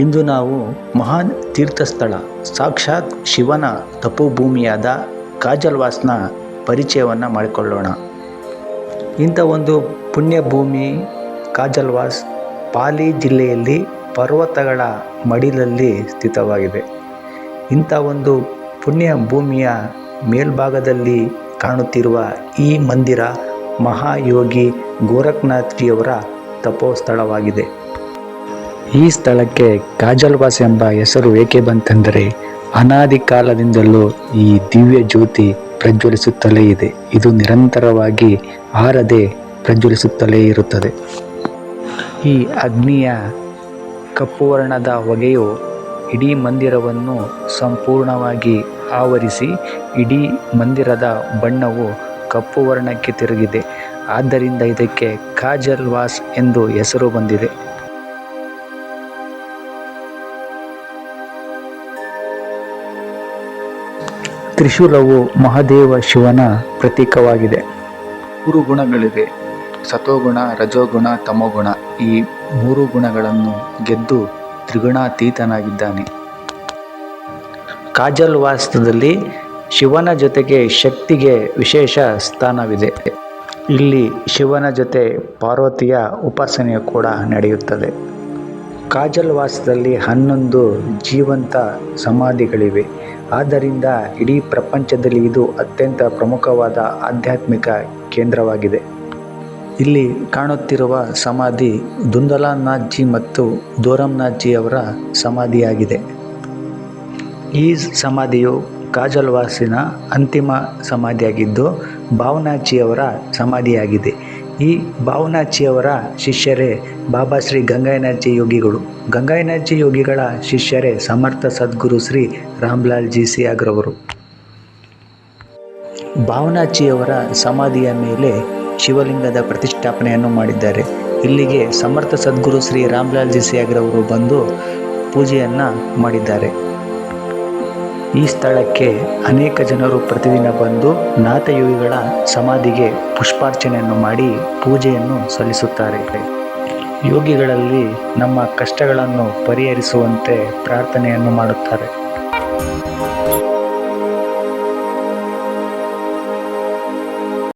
ಇಂದು ನಾವು ಮಹಾನ್ ತೀರ್ಥಸ್ಥಳ, ಸಾಕ್ಷಾತ್ ಶಿವನ ತಪೋಭೂಮಿಯಾದ ಕಾಜಲ್ವಾಸ್ನ ಪರಿಚಯವನ್ನು ಮಾಡಿಕೊಳ್ಳೋಣ. ಇಂಥ ಒಂದು ಪುಣ್ಯಭೂಮಿ ಕಾಜಲ್ವಾಸ್ ಪಾಲಿ ಜಿಲ್ಲೆಯಲ್ಲಿ ಪರ್ವತಗಳ ಮಡಿಲಲ್ಲಿ ಸ್ಥಿತವಾಗಿದೆ. ಇಂಥ ಒಂದು ಪುಣ್ಯ ಭೂಮಿಯ ಮೇಲ್ಭಾಗದಲ್ಲಿ ಕಾಣುತ್ತಿರುವ ಈ ಮಂದಿರ ಮಹಾಯೋಗಿ ಗೋರಖ್ನಾಥ್ಜಿಯವರ ತಪೋಸ್ಥಳವಾಗಿದೆ. ಈ ಸ್ಥಳಕ್ಕೆ ಕಾಜಲ್ವಾಸ್ ಎಂಬ ಹೆಸರು ಏಕೆ ಬಂತೆಂದರೆ ಅನಾದಿ ಕಾಲದಿಂದಲೂ ಈ ದಿವ್ಯ ಜ್ಯೋತಿ ಪ್ರಜ್ವಲಿಸುತ್ತಲೇ ಇದೆ. ಇದು ನಿರಂತರವಾಗಿ ಆರದೆ ಪ್ರಜ್ವಲಿಸುತ್ತಲೇ ಇರುತ್ತದೆ. ಈ ಅಗ್ನಿಯ ಕಪ್ಪು ವರ್ಣದ ಹೊಗೆಯು ಇಡೀ ಮಂದಿರವನ್ನು ಸಂಪೂರ್ಣವಾಗಿ ಆವರಿಸಿ ಇಡೀ ಮಂದಿರದ ಬಣ್ಣವು ಕಪ್ಪು ವರ್ಣಕ್ಕೆ ತಿರುಗಿದೆ. ಆದ್ದರಿಂದ ಇದಕ್ಕೆ ಕಾಜಲ್ ವಾಸ್ ಎಂದು ಹೆಸರು ಬಂದಿದೆ. ತ್ರಿಶೂಲವು ಮಹಾದೇವ ಶಿವನ ಪ್ರತೀಕವಾಗಿದೆ. ಮೂರು ಗುಣಗಳಿವೆ ಸತೋಗುಣ ರಜೋಗುಣ, ತಮೋಗುಣ ಈ ಮೂರು ಗುಣಗಳನ್ನು ಗೆದ್ದು ತ್ರಿಗುಣಾತೀತನಾಗಿದ್ದಾನೆ. ಕಾಜಲ್ ವಾಸ್ತದಲ್ಲಿ ಶಿವನ ಜೊತೆಗೆ ಶಕ್ತಿಗೆ ವಿಶೇಷ ಸ್ಥಾನವಿದೆ. ಇಲ್ಲಿ ಶಿವನ ಜೊತೆ ಪಾರ್ವತಿಯ ಉಪಾಸನೆಯು ಕೂಡ ನಡೆಯುತ್ತದೆ. ಕಾಜಲ್ ವಾಸದಲ್ಲಿ ಹನ್ನೊಂದು ಜೀವಂತ ಸಮಾಧಿಗಳಿವೆ. ಆದ್ದರಿಂದ ಇಡೀ ಪ್ರಪಂಚದಲ್ಲಿ ಇದು ಅತ್ಯಂತ ಪ್ರಮುಖವಾದ ಆಧ್ಯಾತ್ಮಿಕ ಕೇಂದ್ರವಾಗಿದೆ. ಇಲ್ಲಿ ಕಾಣುತ್ತಿರುವ ಸಮಾಧಿ ದುಂದಲಾನಾಥ್ಜಿ ಮತ್ತು ದೋರಂನಾಥ್ಜಿಯವರ ಸಮಾಧಿಯಾಗಿದೆ. ಈ ಸಮಾಧಿಯು ಕಾಜಲ್ವಾಸಿನ ಅಂತಿಮ ಸಮಾಧಿಯಾಗಿದ್ದು ಭಾವನಾಜಿಯವರ ಸಮಾಧಿಯಾಗಿದೆ. ಈ ಭಾವನಾಚಿಯವರ ಶಿಷ್ಯರೇ ಬಾಬಾ ಶ್ರೀ ಗಂಗಾಯನಾಚಿ ಯೋಗಿಗಳು. ಗಂಗಾಯನಾಚಿ ಯೋಗಿಗಳ ಶಿಷ್ಯರೇ ಸಮರ್ಥ ಸದ್ಗುರು ಶ್ರೀ ರಾಮ್ಲಾಲ್ ಜಿ ಆಗ್ರವರು ಭಾವನಾಚಿಯವರ ಸಮಾಧಿಯ ಮೇಲೆ ಶಿವಲಿಂಗದ ಪ್ರತಿಷ್ಠಾಪನೆಯನ್ನು ಮಾಡಿದ್ದಾರೆ. ಇಲ್ಲಿಗೆ ಸಮರ್ಥ ಸದ್ಗುರು ಶ್ರೀ ರಾಮ್ಲಾಲ್ ಜಿ ಸಿಯಾಗ್ರವರು ಬಂದು ಪೂಜೆಯನ್ನು ಮಾಡಿದ್ದಾರೆ. ಈ ಸ್ಥಳಕ್ಕೆ ಅನೇಕ ಜನರು ಪ್ರತಿದಿನ ಬಂದು ನಾಥಯೋಗಿಗಳ ಸಮಾಧಿಗೆ ಪುಷ್ಪಾರ್ಚನೆಯನ್ನು ಮಾಡಿ ಪೂಜೆಯನ್ನು ಸಲ್ಲಿಸುತ್ತಾರೆ. ಯೋಗಿಗಳಲ್ಲಿ ನಮ್ಮ ಕಷ್ಟಗಳನ್ನು ಪರಿಹರಿಸುವಂತೆ ಪ್ರಾರ್ಥನೆಯನ್ನು ಮಾಡುತ್ತಾರೆ.